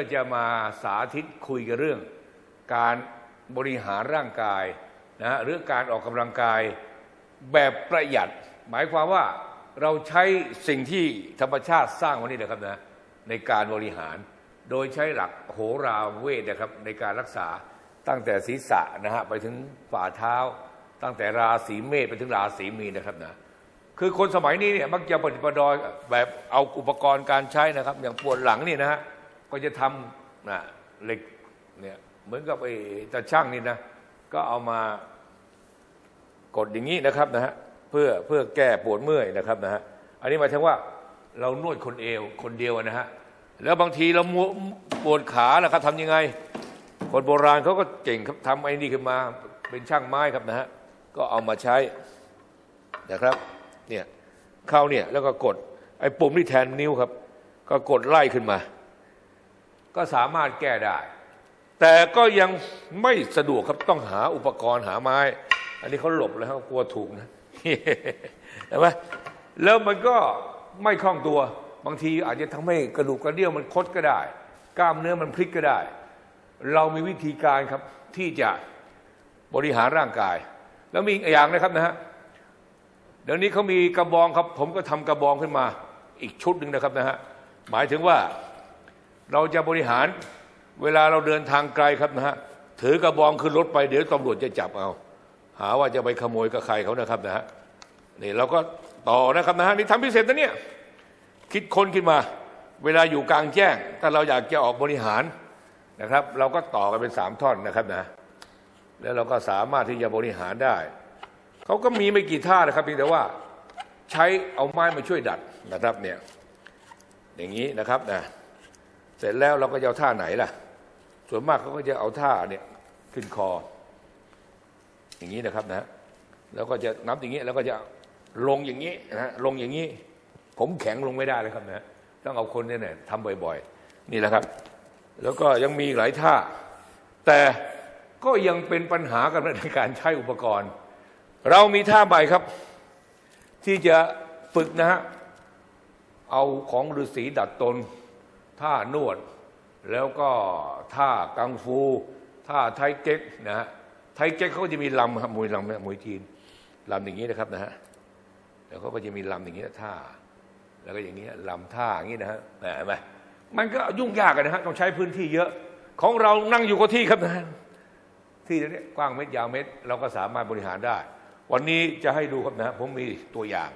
ก็จะมาสาธิตคุยกันเรื่อง การบริหารร่างกายนะฮะหรือการออกกำลังกายแบบประหยัด หมายความว่าเราใช้สิ่งที่ธรรมชาติสร้างไว้นี่นะครับนะในการบริหาร โดยใช้หลักโหราเวทนะครับในการรักษาตั้งแต่ศีรษะนะฮะไปถึงฝ่าเท้า ตั้งแต่ราศีเมษไปถึงราศีมีนนะครับนะคือคนสมัยนี้เนี่ยมักจะปฏิปดอยแบบเอาอุปกรณ์การใช้นะครับ อย่างปวดหลังนี่นะฮะ ก็จะทำนะเหล็กเนี่ยเหมือนกับไอ้ตาช่างนี่นะ ก็เอามากดอย่างนี้นะครับนะฮะเพื่อเพื่อแก้ปวดเมื่อยนะครับนะฮะอันนี้หมายถึงว่าเรานวดคนเอวคนเดียวนะฮะแล้วบางทีเรามัวปวดขาล่ะครับทำยังไง คนโบราณเขาก็เก่งครับทำไอ้นี่ขึ้นมาเป็นช่างไม้ครับนะฮะก็เอามาใช้นะครับเนี่ยเข้าเนี่ยแล้วก็กดไอ้ปุ่มที่แทนนิ้วครับ ก็กดไล่ขึ้นมา ก็สามารถแก้ได้ แต่ก็ยังไม่สะดวกครับต้องหาอุปกรณ์หาไม้ อันนี้เขาหลบแล้วเขากลัวถูกนะเห็นไหมแล้วมันก็ไม่คล่องตัว บางทีอาจจะทำให้กระดูกกระเดี่ยวมันคดก็ได้ กล้ามเนื้อมันพลิกก็ได้ เรามีวิธีการครับที่จะบริหารร่างกาย แล้วมีอีกอย่างนะครับนะฮะเดี๋ยวนี้เขามีกระบองครับ ผมก็ทำกระบองขึ้นมา อีกชุดหนึ่งนะครับนะฮะหมายถึงว่า เราจะบริหารเวลาเราเดินทางไกลครับนะฮะถือกระบองขึ้นรถไปเดี๋ยวตำรวจจะจับเอา หาว่าจะไปขโมยกับใครเขานะครับนะฮะนี่เราก็ต่อนะครับนะฮะนี่ทำพิเศษนะเนี่ยคิดคนขึ้นมา เวลาอยู่กลางแจ้ง ถ้าเราอยากจะออกบริหารนะครับ เราก็ต่อกันเป็นสามท่อนนะครับนะ แล้วเราก็สามารถที่จะบริหารได้เขาก็มีไม่กี่ท่านะครับเพียงแต่ว่าใช้เอาไม้มาช่วยดัดนะครับเนี่ยอย่างนี้นะครับนะ เสร็จแล้วเราก็จะเอาท่าไหนล่ะ ส่วนมากเขาก็จะเอาท่าเนี่ยขึ้นคอ อย่างนี้นะครับนะแล้วก็จะนับอย่างนี้แล้วก็จะลงอย่างนี้นะฮะลงอย่างนี้ ผมแข็งลงไม่ได้เลยครับนะต้องเอาคนเนี่ยทำบ่อย ๆ นี่แหละครับ แล้วก็ยังมีหลายท่า แต่ก็ยังเป็นปัญหากันในการใช้อุปกรณ์ เรามีท่าใหม่ครับ ที่จะฝึกนะฮะเอาของฤาษีดัดตน ท่านวด แล้วก็ท่ากังฟูท่าไทเก๊กนะฮะไทเก๊กเขาจะมีลำครับมวยลำมวยจีนลำอย่างนี้นะครับนะฮะแล้วเขาก็จะมีลำอย่างนี้ท่า แล้วก็อย่างนี้ลำท่าอย่างนี้นะฮะเห็นไหมมันก็ยุ่งยากกันนะฮะต้องใช้พื้นที่เยอะของเรานั่งอยู่กับที่ครับนะที่นี้กว้างเมตรยาวเมตรเราก็สามารถบริหารได้ วันนี้จะให้ดูครับนะผมมีตัวอย่าง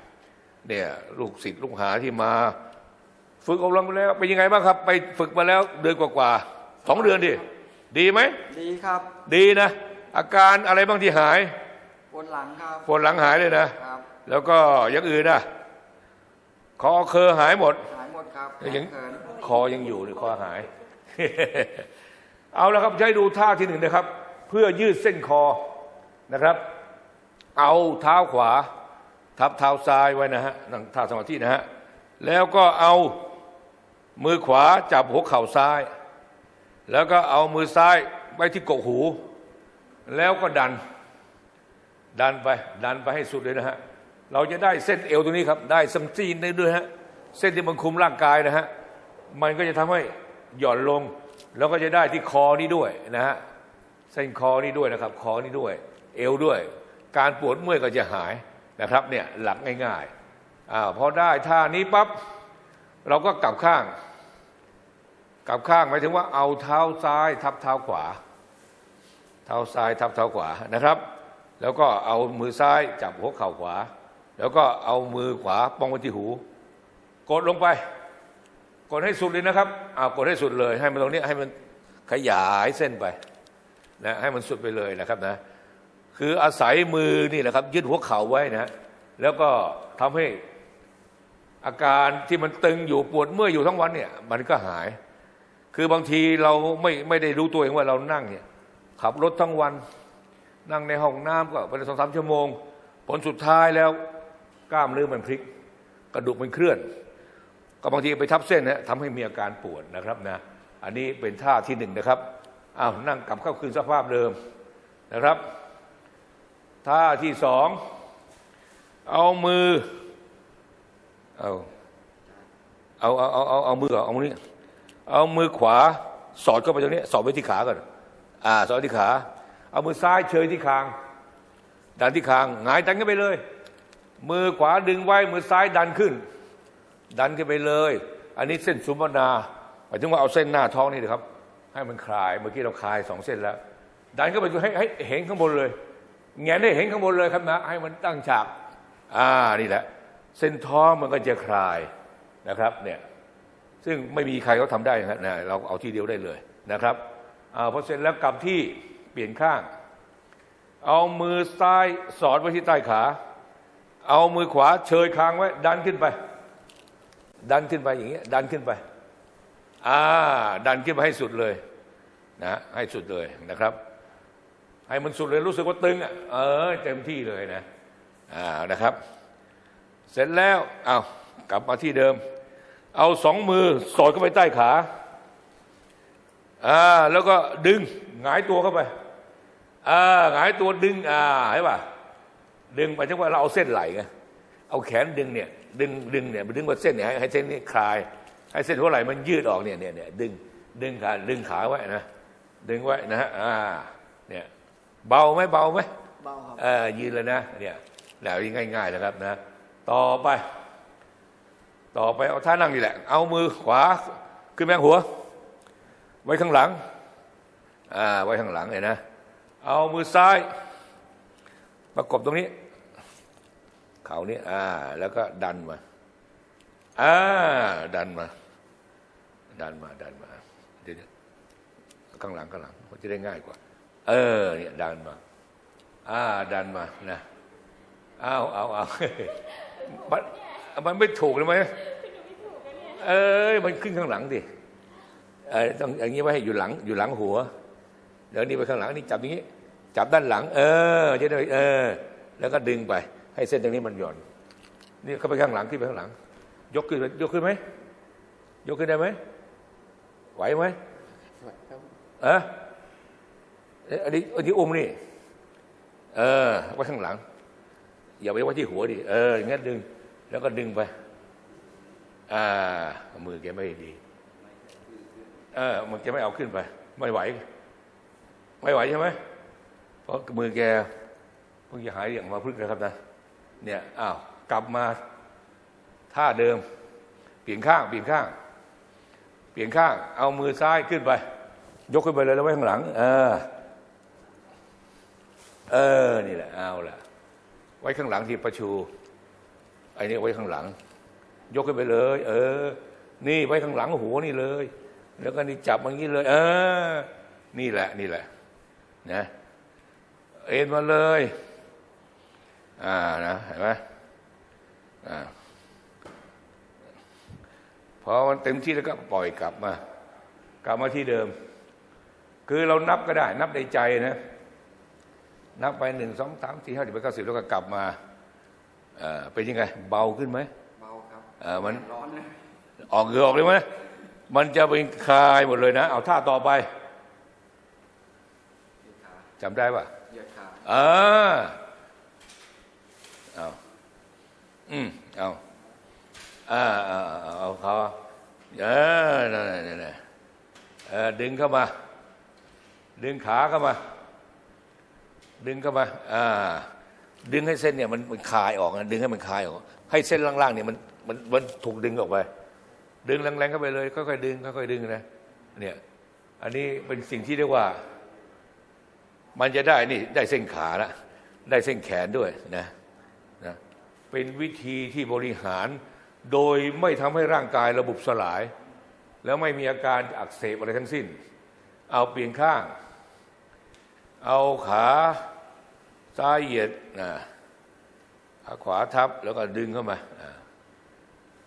เนี่ยลูกศิษย์ลูกหาที่มา ฝึกอบรมมาแล้วเป็นยังไงบ้างครับ ไปฝึกมาแล้วเดือนกว่าๆสองเดือนดิดีไหมดีครับ ดีนะ อาการอะไรบ้างที่หายปวดหลังครับปวดหลังหายเลยนะครับแล้วก็อย่างอื่นนะคอเคอหายหมดหายหมดครับยังเขินคอยังอยู่หรือคอหาย เอาละครับใช้ดูท่าที่หนึ่งนะครับ เพื่อยืดเส้นคอนะครับ เอาเท้าขวา ทับเท้าซ้ายไว้นะฮะนั่งท่าสมาธินะฮะแล้วก็เอา มือขวาจับหัวเข่าซ้าย แล้วก็เอามือซ้ายไว้ที่กกหู แล้วก็ดัน ดันไป ดันไปให้สุดเลยนะฮะ เราจะได้เส้นเอวตรงนี้ครับ ได้ซัมซีนได้ด้วยฮะ เส้นที่มันคุมร่างกายนะฮะ มันก็จะทำให้หย่อนลง แล้วก็จะได้ที่คอนี้ด้วยนะฮะ เส้นคอนี้ด้วยนะครับ คอนี้ด้วย เอวด้วย การปวดเมื่อยก็จะหายนะครับเนี่ยหลักง่ายๆอ่าพอได้ท่านี้ปั๊บ เราก็กลับข้าง กลับข้างหมายถึงว่าเอาเท้าซ้าย ทับเท้าขวา เท้าซ้ายทับเท้าขวานะครับ แล้วก็เอามือซ้ายจับหัวเข่าขวา แล้วก็เอามือขวาป้องไว้ที่หู กดลงไป กดให้สุดเลยนะครับเอากดให้สุดเลย ให้มันตรงนี้ให้มันขยายเส้นไปนะให้มันสุดไปเลยนะครับนะคืออาศัยมือนี่แหละครับยึดหัวเข่าไว้นะแล้วก็ทำให้ อาการที่มันตึงอยู่ปวดเมื่อยอยู่ทั้งวันเนี่ย มันก็หาย คือบางทีเราไม่ไม่ได้รู้ตัวเองว่าเรานั่งเนี่ยขับรถทั้งวัน นั่งในห้องน้ำก็ไปสองสามชั่วโมง ผลสุดท้ายแล้วกล้ามเนื้อมันพลิก กระดูกมันเคลื่อน ก็บางทีไปทับเส้นนะทำให้มีอาการปวดนะครับนะอันนี้เป็นท่าที่หนึ่งนะครับอ้าวนั่งกลับเข้าคืนสภาพเดิมนะครับ ท่าที่สอง เอามือ เอาเอาเอาเอาเอาเอามือก่อนเอามือนี้เอามือขวาสอดเข้าไปตรงนี้สอดไว้ที่ขาก่อนอ่า สอดที่ขา เอามือซ้ายเชยที่คางดันที่คางหงายดันขึ้นไปเลย มือขวาดึงไว้ มือซ้ายดันขึ้น ดันขึ้นไปเลย อันนี้เส้นสุมนาหมายถึงว่าเอาเส้นหน้าท้องนี่นะครับ ให้มันคลายเมื่อกี้เราคลายสองเส้นแล้ว ดันเข้าไปให้ให้เห็นข้างบนเลยแงนได้เห็นข้างบนเลยครับนะให้มันตั้งฉาก อ่านี่แหละ เส้นท้องมันก็จะคลายนะครับเนี่ยซึ่งไม่มีใครเขาทำได้นะครับนะเราเอาที่เดียวได้เลยนะครับเอาพอเสร็จแล้วกลับที่เปลี่ยนข้าง เอามือซ้ายสอดไว้ที่ใต้ขา เอามือขวาเชยคางไว้ ดันขึ้นไป ดันขึ้นไปอย่างเงี้ยดันขึ้นไปอ่าดันขึ้นไปให้สุดเลยนะให้สุดเลยนะครับ ให้มันสุดเลยรู้สึกว่าตึงอะเออเต็มที่เลยนะอ่านะครับ เสร็จแล้วเอากลับมาที่เดิม เอาสองมือสอดเข้าไปใต้ขาอ่าแล้วก็ดึงหงายตัวเข้าไปอ่าหงายตัวดึงอ่าเห็นป่ะดึงไปถึงว่าเราเอาเส้นไหลไงเอาแขนดึงเนี่ยดึงดึงเนี่ยดึงว่าเส้นเนี่ยให้ให้เส้นนี้คลาย ให้เส้นหัวไหล่มันยืดออกเนี่ยเนี่ยเนี่ยดึงดึงขาดึงขาไว้นะดึงไว้นะฮะอ่าเนี่ยเบาไหมเบาไหมเบาครับเออยืนเลยนะเนี่ยแล้วนี่ง่ายๆนะครับนะ ต่อไป ต่อไปเอาท่านั่งนี่แหละ เอามือขวาขึ้นแมงหัว ไว้ข้างหลังอ่าไว้ข้างหลังเลยนะ เอามือซ้าย ประกบตรงนี้ เข่านี้อ่า แล้วก็ดันมาอ่าดันมา ดันมาดันมาเดี๋ยวข้างหลังข้างหลังมันจะได้ง่ายกว่า เออเนี่ยดันมาอ่าดันมานะเอาเอาเอา มันมันไม่ถูกเลยไหมเอ้ยมันขึ้นข้างหลังดิเออต้องอย่างนี้ไว้ให้อยู่หลังอยู่หลังหัวเดี๋ยวนี้ไปข้างหลังนี่จับอย่างนี้ จับด้านหลัง เออจะได้เออ แล้วก็ดึงไป ให้เส้นตรงนี้มันหย่อน นี่เข้าไปข้างหลังขึ้นไปข้างหลัง ยกขึ้นยกขึ้นไหมยกขึ้นได้ไหมไหวไหมครับเอออันนี้อันนี้อุ้มนี่ เออไว้ข้างหลัง อย่าไปไว้ที่หัวดิเอออย่างงั้นดึง แล้วก็ดึงไป อ่า มือแกไม่ดี เออ มันจะไม่เอาขึ้นไป ไม่ไหว ไม่ไหวใช่ไหมเพราะมือแกเพิ่งจะหายอย่างมาพึ่งนะครับนะเนี่ยอ้าวกลับมาท่าเดิม เปลี่ยนข้าง เปลี่ยนข้าง เปลี่ยนข้าง เอามือซ้ายขึ้นไป ยกขึ้นไปเลยแล้วไว้ข้างหลัง เออ เออ นี่แหละ เอาละ ไว้ข้างหลังที่ประชูไอ้นี่ไว้ข้างหลัง ยกขึ้นไปเลย เออ นี่ไว้ข้างหลังหัวนี่เลย แล้วก็นี่จับมันอย่างนี้เลย เออ นี่แหละ นี่แหละ นะเอ็นมาเลย อ่านะเห็นไหมอ่าพอมันเต็มที่แล้วก็ปล่อยกลับมา กลับมาที่เดิม คือเรานับก็ได้ นับในใจนะ นับไปหนึ่งสองสามสี่ห้าสิบแปดเก้าสิบแล้วก็กลับมาเอ่อเป็นยังไง เบาขึ้นไหมเบาครับเออมันร้อนเลยออกเหงื่อออกเลยไหมมันจะเป็นคลายหมดเลยนะ เอาท่าต่อไปเหยียดขาจำได้ปะเหยียดขาเออเอาอืมเอาอ่าเอาเอาเอาเขาเออนั่นนั่นนั่นเออดึงเข้ามา ดึงขาเข้ามา ดึงเข้ามาอ่าดึงให้เส้นเนี่ยมันมันคลายออกนะดึงให้มันคลายออก ให้เส้นล่างๆเนี่ยมันมันมันถูกดึงออกไป ดึงแรงๆเข้าไปเลยค่อยๆดึงค่อยๆดึงนะเนี่ยอันนี้เป็นสิ่งที่เรียกว่า มันจะได้นี่ได้เส้นขาละได้เส้นแขนด้วยนะนะเป็นวิธีที่บริหารโดยไม่ทำให้ร่างกายระบบสลาย แล้วไม่มีอาการอักเสบอะไรทั้งสิ้น เอาเปลี่ยนข้าง เอาขา ซ้ายเหยียดนะขาขวาทับแล้วก็ดึงเข้ามา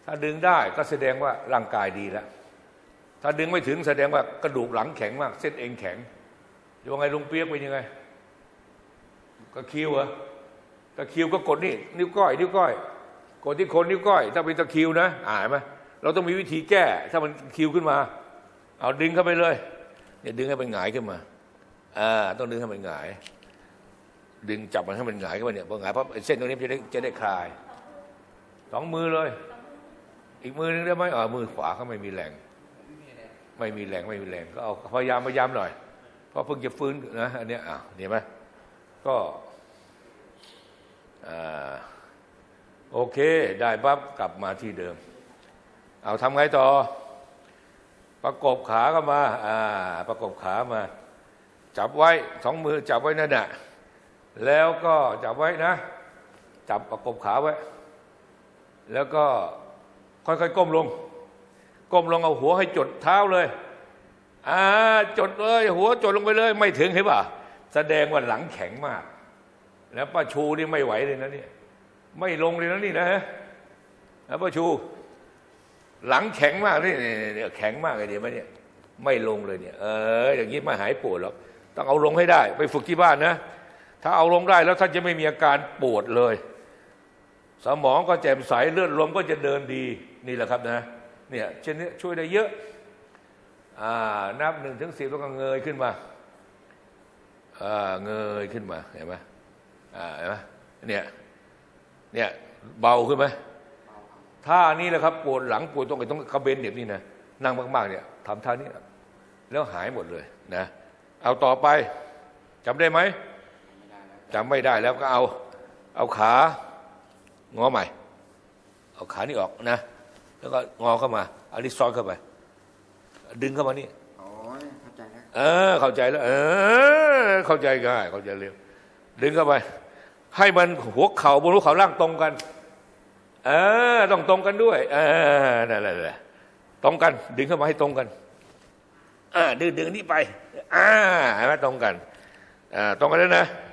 ถ้าดึงได้ก็แสดงว่าร่างกายดีแล้ว ถ้าดึงไม่ถึงแสดงว่ากระดูกหลังแข็งมาก เส้นเอ็นแข็งยังไงลุงเปียกเป็นยังไง ก็คิวเหรอตะคิวก็กดนี่ นิ้วก้อย นิ้วก้อย กดที่คนนิ้วก้อย ถ้าเป็นตะคิวนะอ่านไหมเราต้องมีวิธีแก้ ถ้ามันคิวขึ้นมา เอาดึงเข้าไปเลยเนี่ยดึงให้มันหงายขึ้นมา อ่า ต้องดึงให้มันหงาย ดึงจับมันให้มันหงายขึ้นมาเนี่ยพอหงายเพราะเส้นตรงนี้จะได้จะได้คลายสองมือเลย อีกมือนึงได้ไหมอ๋อมือขวาเขาไม่มีแรง ไม่มีแรงไม่มีแรงก็เอาพยายามพยายามหน่อย เพราะเพิ่งจะฟื้นนะอันเนี้ยอะเห็นไหมก็โอเค ได้ปั๊บกลับมาที่เดิม เอาทำไงต่อ ประกบขาก็มา อ่า ประกบขามา จับไว้สองมือจับไว้นั่นน่ะ แล้วก็จับไว้นะ จับประกบขาไว้ แล้วก็ค่อยๆก้มลง ก้มลงเอาหัวให้จดเท้าเลยอ่าจดเลย หัวจดลงไปเลย ไม่ถึงเห็นป่ะแสดงว่าหลังแข็งมาก แล้วป้าชูนี่ไม่ไหวเลยนะเนี่ยไม่ลงเลยนะนี่นะฮะแล้วป้าชู หลังแข็งมากนี่นี่นี่แข็งมากเลยเดี๋ยวมันเนี่ย ไม่ลงเลยเนี่ย เอออย่างนี้ไม่หายปวดหรอกต้องเอาลงให้ได้ ไปฝึกที่บ้านนะ ถ้าเอาลงได้แล้วท่านจะไม่มีอาการปวดเลย สมองก็แจ่มใสเลือดลมก็จะเดินดีนี่แหละครับนะเนี่ยเช่นนี้ช่วยได้เยอะอ่านับหนึ่งถึงสิบแล้วก็เงยขึ้นมาอ่าเงยขึ้นมาเห็นไหมอ่าเห็นไหมเนี่ยเนี่ยเบาขึ้นไหมท่านี้แหละครับปวดหลังปวดตรงไหนต้องกระเบนเด็บนี่นะนั่งมากๆเนี่ยทำท่านี้แล้วหายหมดเลยนะ เอาต่อไปจำได้ไหม จำไม่ได้แล้วก็เอาเอาขางอใหม่ เอาขานี่ออกนะ แล้วก็งอเข้ามาเอานี้ซ้อนเข้าไป ดึงเข้ามานี่โอ้ยเข้าใจแล้วเออ เข้าใจแล้ว เออ เข้าใจง่ายเข้าใจเร็ว ดึงเข้าไป ให้มันหัวเข่าบนหัวเข่าล่างตรงกัน เออ ต้องตรงกันด้วย เออนั่นแหละนั่นแหละตรงกัน ดึงเข้ามาให้ตรงกันอ่าดึงดึงนี่ไป อ่าให้มันตรงกันอ่าตรงกันแล้วนะเ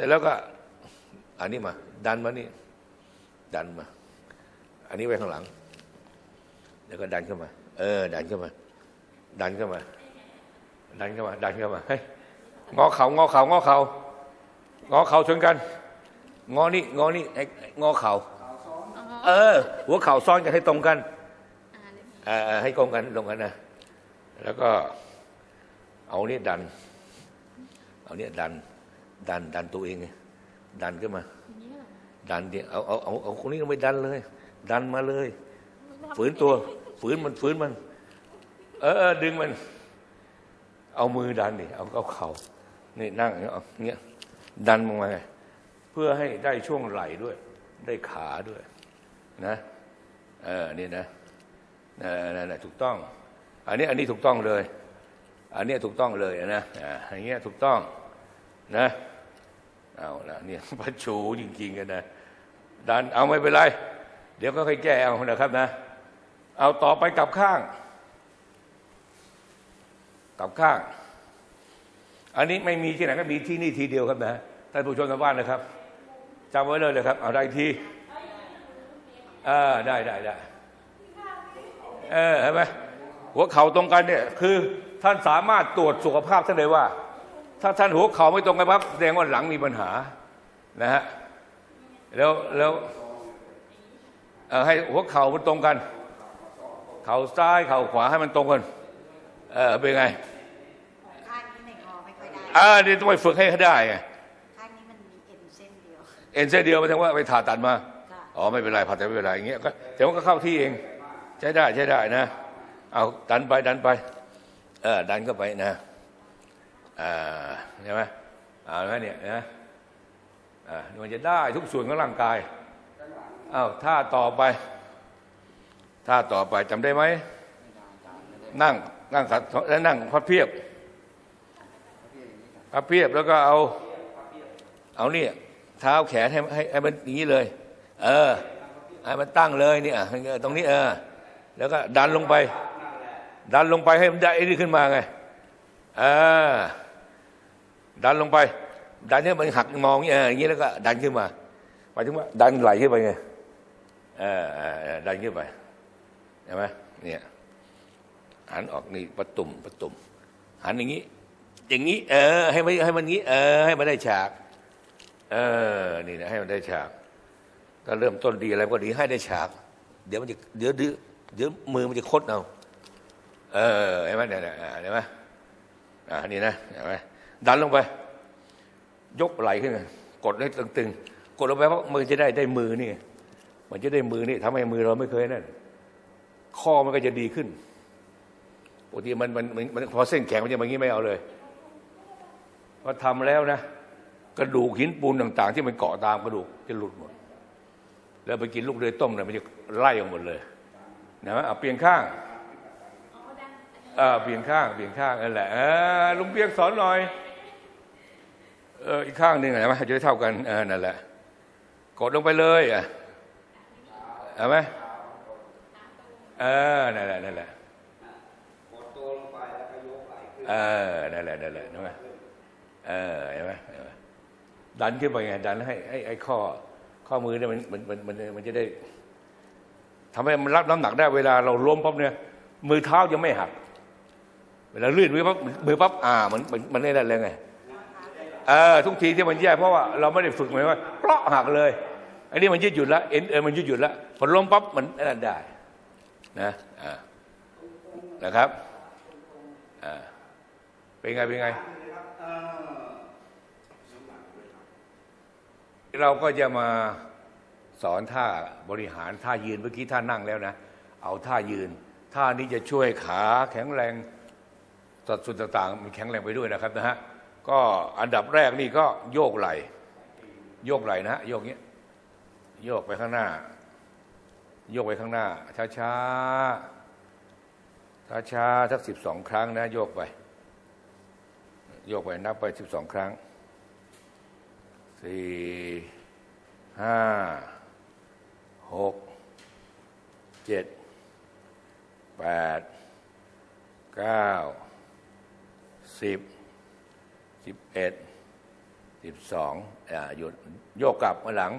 สร็จแล้วก็อันนี้มา ดันมานี่ ดันมา อันนี้ไว้ข้างหลัง แล้วก็ดันเข้ามา เออ ดันเข้ามา ดันเข้ามา ดันเข้ามา ดันเข้ามาเฮ้ยงอเข่างอเข่างอเข่างอเข่าชนกัน งอนี่งอนี่ไอ้ไอ้งอเข่าเออ หัวเข่าซ้อนกันให้ตรงกันเออเออให้ตรงกันตรงกันนะแล้วก็ เอาเนี่ยดัน เอาเนี่ยดัน ดันดันตัวเองไงดันขึ้นมา ดันเนี่ยเอาเอาเอาเอาคนนี้ไม่ดันเลย ดันมาเลย ฝืนตัว ฝืนมันฝืนมัน เออเออดึงมัน เอามือดันดิเอาเอาเข่านี่นั่งอย่างเงี้ยเอาเงี้ยดันลงมาไงเพื่อให้ได้ช่วงไหล่ด้วย ได้ขาด้วย นะเออนี่นะเออนั่นแหละถูกต้อง อันนี้อันนี้ถูกต้องเลย อันนี้ถูกต้องเลยนะอ่าอย่างเงี้ยถูกต้องนะ เอาละเนี่ยพัชชูจริง ๆ กันนะดันเอาไม่เป็นไร เดี๋ยวก็ค่อยแก้เอานะครับนะ เอาต่อไปกลับข้าง กลับข้าง อันนี้ไม่มีที่ไหนก็มีที่นี่ทีเดียวครับนะท่านผู้ชมทางบ้านนะครับจำไว้เลยเลยครับ เอาได้ทีเออได้ได้ได้เออเห็นไหมหัวเข่าตรงกันเนี่ยคือท่านสามารถตรวจสุขภาพท่านเลยว่า ถ้าท่านหัวเข่าไม่ตรงกันปั๊บแสดงว่าหลังมีปัญหานะฮะแล้วแล้วเอ่อให้หัวเข่ามันตรงกัน เข่าซ้ายเข่าขวาให้มันตรงกันเออเป็นไงข้างนี้ในคอไม่ค่อยได้อ่านี่ต้องไปฝึกให้เขาได้ไงข้างนี้มันมีเอ็นเส้นเดียวเอ็นเส้นเดียวไม่ใช่ว่าไปผ่าตัดมาค่ะอ๋อไม่เป็นไรผ่าตัดไม่เป็นไรอย่างเงี้ยก็แต่ว่าก็เข้าที่เอง ใช้ได้ใช้ได้นะ เอาดันไปดันไป เออดันเข้าไปนะอ่า ใช่ไหมเอาแล้วเนี่ยนะอ่มันจะได้ทุกส่วนของร่างกายอ้าวท่าต่อไปท่าต่อไปจำได้ไหมนั่งนั่งขัดแล้วนั่งพับเพียบพับเพียบแล้วก็เอา เอาเนี่ยเท้าแขนให้ให้ให้มันอย่างนี้เลย เออให้มันตั้งเลยเนี่ยตรงนี้เออ แล้วก็ดันลงไป ดันลงไปให้มันได้ไอ้นี่ขึ้นมาไงเออ ดันลงไป ดันเนี่ยมันหักมองอย่างเงี้ยอย่างนี้แล้วก็ ดันขึ้นมาหมายถึงว่า ดันไหลขึ้นไปไงเออเออเออดันขึ้นไปเห็นไหมเนี่ยหันออกนี่ประตุ่มประตุ่มหันอย่างนี้ อย่างนี้ เออ ให้มันให้มันงี้ เออ ให้มันได้ฉาก เออ นี่นะให้มันได้ฉากก็เริ่มต้นดีอะไรก็ดีให้ได้ฉาก เดี๋ยวมันจะเดี๋ยวเดี๋ยวเดี๋ยวมือมันจะคดเอาเออเห็นไหมเนี่ยเนี่ยอ่าเห็นไหมอ่านี่นะเห็นไหม ดันลงไป ยกไหล่ขึ้นมากดให้ตึงๆ กดลงไปเพราะมือจะได้ได้มือนี่มันจะได้มือนี่ทำให้มือเราไม่เคยนั่นข้อมันก็จะดีขึ้นปกติมันมันมันมันพอเส้นแข็งมันจะอย่างนี้ไม่เอาเลยพอทำแล้วนะ กระดูกหินปูนต่าง ๆ ที่มันเกาะตามกระดูกจะหลุดหมด แล้วไปกินลูกเดือยต้มเนี่ยมันจะไล่ออกหมดเลยนะเอาเปลี่ยนข้างเออเปลี่ยนข้างเปลี่ยนข้างนั่นแหละเออลุงเปียกสอนหน่อย เอออีกข้างหนึ่งเห็นไหมจะได้เท่ากันเออนั่นแหละ กดลงไปเลยอะเห็นไหมเออนั่นแหละนั่นแหละเออนั่นแหละนั่นแหละเห็นไหมเออเห็นไหมเห็นไหมดันขึ้นไปไงดันให้ให้ไอ้ข้อข้อมือเนี่ยมันมันมันมันจะได้ทำให้มันรับน้ำหนักได้เวลาเราล้มปั๊บเนี่ย มือเท้ายังไม่หัก เวลาลื่นมือปั๊บมือปั๊บอ่ามันมันมันได้แล้วไง เออทุกทีที่มันแย่เพราะว่าเราไม่ได้ฝึกหมายว่าเปราะหักเลย อันนี้มันยืดหยุ่นแล้วเอ็นเออมันยืดหยุ่นแล้วพอล้มปั๊บมันนั่นได้นะอ่านะครับอ่าเป็นไงเป็นไง เราก็จะมาสอนท่าบริหารท่ายืนเมื่อกี้ท่านั่งแล้วนะ เอาท่ายืน ท่านี้จะช่วยขาแข็งแรงสัดส่วนต่างๆมันแข็งแรงไปด้วยนะครับนะฮะ ก็อันดับแรกนี่ก็โยกไหล โยกไหลนะโยกเงี้ยโยกไปข้างหน้า โยกไปข้างหน้า ช้าช้าช้าช้าสักสิบสองครั้งนะ โยกไป โยกไปนับไปสิบสองครั้งสี่ห้าหกเจ็ดแปดเก้าสิบ สิบเอ็ดสิบสองอ่าหยุดโยกกลับมาหลัง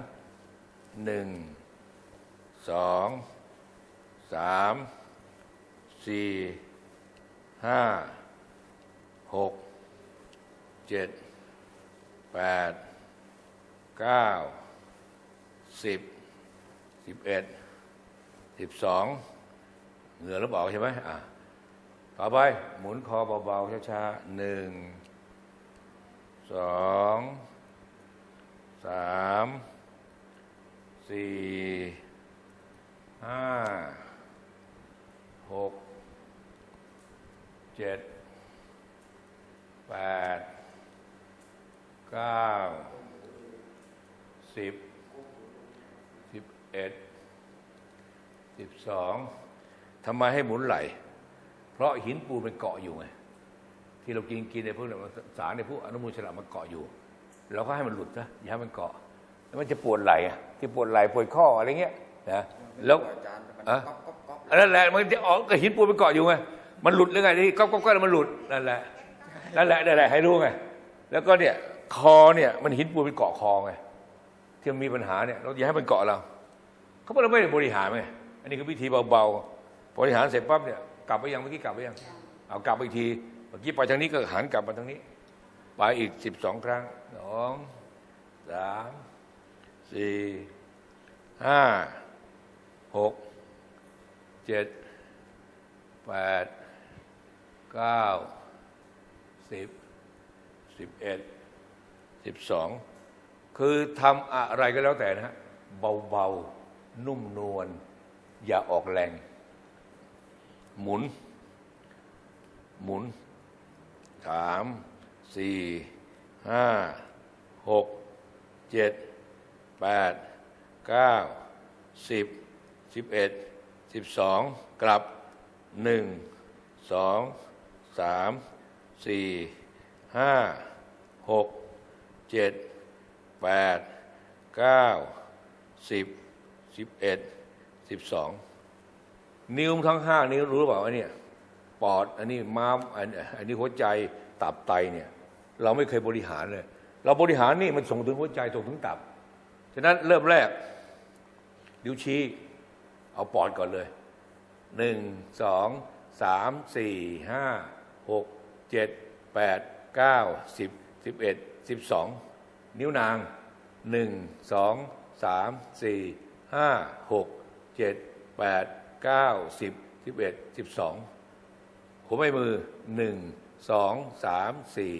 หนึ่งสองสามสี่ห้าหกเจ็ดแปดเก้าสิบสิบเอ็ดสิบสองเหงื่อแล้วบอกใช่ไหมอะต่อไปหมุนคอเบาๆช้าๆหนึ่ง สองสามสี่ห้าหกเจ็ดแปดเก้าสิบสิบเอ็ดสิบสองทำไมให้หมุนไหล เพราะหินปูนเป็นเกาะอยู่ไง ที่เรากินกินในพวกเนี่ยสารในพวกอนุมูลอิสระมันเกาะอยู่เราก็ให้มันหลุดซะอย่าให้มันเกาะแล้วมันจะปวดไหล่อะที่ปวดไหล่ปวดข้ออะไรเงี้ยนะแล้วอาจารย์มันอะก๊อบก๊อบก๊อบอันนั่นแหละมันจะออกก็หินปูนเป็นเกาะอยู่ไงมันหลุดหรือไงที่ก๊อบก๊อบก๊อบแล้วมันหลุดนั่นแหละนั่นแหละนั่นแหละให้รู้ไงแล้วก็เนี่ยคอเนี่ยมันหินปูนเป็นเกาะคอไงที่มันมีปัญหาเนี่ยเราอย่าให้มันเกาะเราเขาบอกเราไม่ได้บริหารไงอันนี้คือวิธีเบาๆบริหารเสร็จปั๊บเนี่ยกลับไปยังเมื่อกี้กลับไปยังเอากลับไปอีกที เมื่อกี้ไปทางนี้ก็หันกลับมาทางนี้ ไปอีกสิบสองครั้งสองสามสี่ห้าหกเจ็ดแปดเก้าสิบสิบเอ็ดสิบสองคือทำอะไรก็แล้วแต่นะฮะเบาๆ นุ่มนวลอย่าออกแรง หมุน หมุน สามสี่ห้าหกเจ็ดแปดเก้าสิบสิบเอ็ดสิบสองกลับหนึ่งสองสามสี่ห้าหกเจ็ดแปดเก้าสิบสิบเอ็ดสิบสองนิ้วทั้งห้านิ้วรู้หรือเปล่าว่าเนี่ย ปอด อันนี้ม้ามอันอันนี้หัวใจตับไตเนี่ย เราไม่เคยบริหารเลย เราบริหารนี่มันส่งถึงหัวใจส่งถึงตับ ฉะนั้นเริ่มแรกนิ้วชี้ เอาปอดก่อนเลยหนึ่งสองสามสี่ห้าหกเจ็ดแปดเก้าสิบสิบเอ็ดสิบสองนิ้วนางหนึ่งสองสามสี่ห้าหกเจ็ดแปดเก้าสิบสิบเอ็ดสิบสอง หัวแม่มือหนึ่งสองสามสี่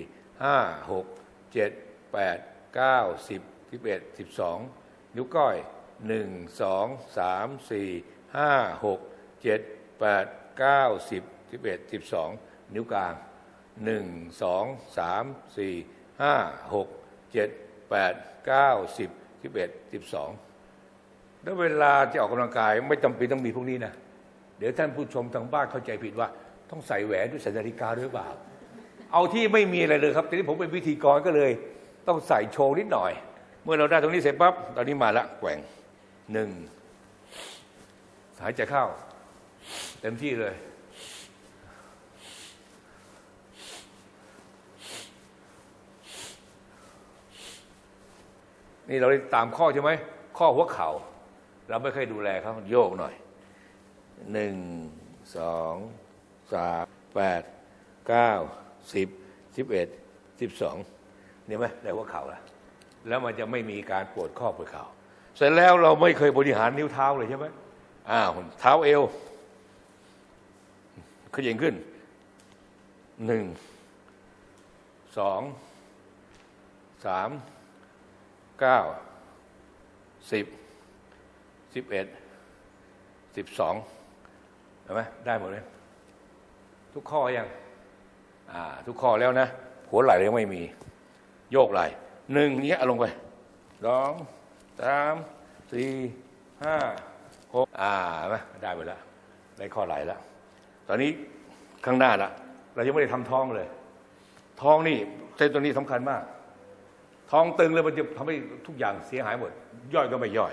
ห้าหกเจ็ดแปดเก้าสิบสิบเอ็ดสิบสองนิ้วก้อยหนึ่งสองสามสี่ห้าหกเจ็ดแปดเก้าสิบสิบเอ็ดสิบสองนิ้วกลางหนึ่งสองสามสี่ห้าหกเจ็ดแปดเก้าสิบสิบเอ็ดสิบสองแล้วเวลาจะออกกำลังกายไม่จำเป็นต้องมีพวกนี้นะ เดี๋ยวท่านผู้ชมทางบ้านเข้าใจผิดว่า ต้องใส่แหวนด้วยใส่นาฬิกาด้วยเปล่า เอาที่ไม่มีอะไรเลยครับทีนี้ผมเป็นพิธีกรก็เลย ต้องใส่โชว์นิดหน่อย เมื่อเราได้ตรงนี้เสร็จปั๊บตอนนี้มาละแกว่งหนึ่งหายใจเข้า เต็มที่เลยนี่เราตามข้อใช่ไหมข้อหัวเข่า เราไม่เคยดูแลเขาโยกหน่อยหนึ่งสอง สามแปดเก้าสิบสิบเอ็ดสิบสองนี่ยไหมได้หัวเข่าละแล้วมันจะไม่มีการปวดข้อปวดเข่าเสร็จแล้วเราไม่เคยบริหารนิ้วเท้าเลยใช่ไหมอ้าวเท้าเอวขยิงขึ้นหนึ่งสองสามเก้าสิบสิบเอ็ดสิบสองเห็นไหมได้หมดเลย ทุกข้อยังอ่า ทุกข้อแล้วนะ หัวไหล่ยังไม่มี โยกไหล่หนึ่งเนี้ยลงไปสองสามสี่ห้าหกอ่าได้หมดแล้วได้ข้อไหล่แล้วตอนนี้ข้างหน้าละเรายังไม่ได้ทำท้องเลย ท้องนี่เส้นตัวนี้สำคัญมาก ท้องตึงเลยมันจะทำให้ทุกอย่างเสียหายหมด ย่อยก็ไม่ย่อย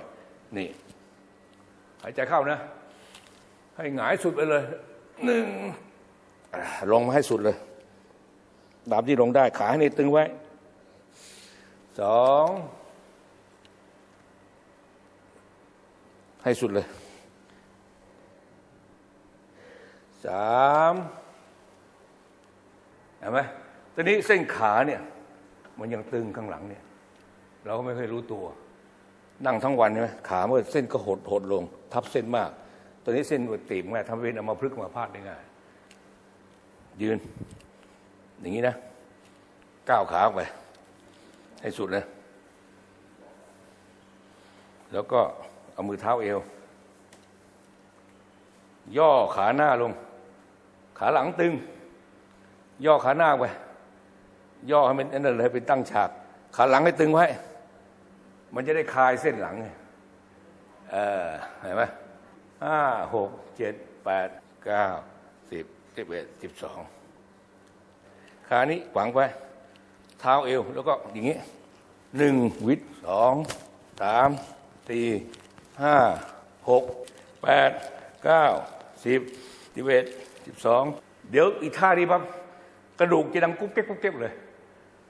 นี่หายใจเข้านะ ให้หงายสุดไปเลยหนึ่ง ลงมาให้สุดเลยตามที่ลงได้ ขาให้นี่ตึงไว้สองให้สุดเลยสามเห็นไหมตอนนี้เส้นขาเนี่ย มันยังตึงข้างหลังเนี่ย เราก็ไม่เคยรู้ตัว นั่งทั้งวันใช่ไหมขาเมื่อเส้นก็หดหดลง ทับเส้นมาก ตอนนี้เส้นตีบมากทำให้เป็นเอัมาพลึกมาพาดได้ง่าย ยืน อย่างนี้นะ ก้าวขาออกไป ให้สุดเลย แล้วก็เอามือเท้าเอว ย่อขาหน้าลง ขาหลังตึง ย่อขาหน้าไป ย่อให้มันนั่นเลยเป็นตั้งฉาก ขาหลังให้ตึงไว้ มันจะได้คลายเส้นหลังไงเออเห็นไหมห้าหกเจ็ดแปดเก้า สิบสิบเอ็ดสิบสองขานี้ขวางไป เท้าเอว แล้วก็อย่างนี้หนึ่งวิดสองสามสี่ห้าหกแปดเก้าสิบสิบเอ็ดสิบสองเดี๋ยวอีกท่านี้ปั๊บกระดูกจะดังกุ๊กเก๊กกุ๊กเก๊กเลย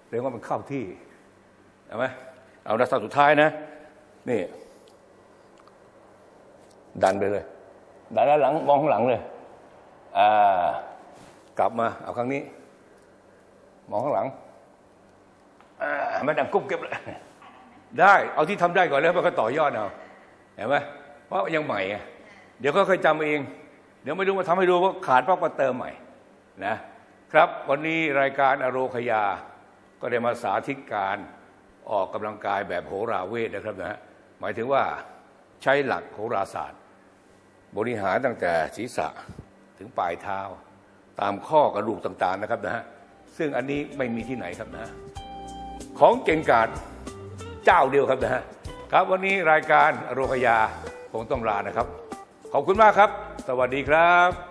เรียกว่ามันเข้าที่เห็นไหมเอาดักสุดท้ายนะ นี่ ดันไปเลยดันด้านหลังมองข้างหลังเลย อ่ากลับมาเอาครั้งนี้ มองข้างหลังอ่าไม่ดังกุ๊บเก็บเลยได้ เอาที่ทำได้ก่อนแล้วมันก็ต่อยอดเอาเห็นไหมเพราะยังใหม่เดี๋ยวก็ค่อยจำเอง เดี๋ยวไม่รู้มาทำให้ดูว่าขาดปั๊บก็เติมใหม่นะครับวันนี้รายการอโรคยา ก็ได้มาสาธิตการออกกำลังกายแบบโหราเวทนะครับนะฮะหมายถึงว่าใช้หลักโหราศาสตร์ บริหารตั้งแต่ศีรษะ ถึงปลายเท้า ตามข้อกระดูกต่างๆนะครับนะฮะซึ่งอันนี้ไม่มีที่ไหนครับนะ ของเก่งกาจเจ้าเดียวครับนะฮะครับวันนี้รายการโรคยาคงต้องลานะครับ ขอบคุณมากครับ สวัสดีครับ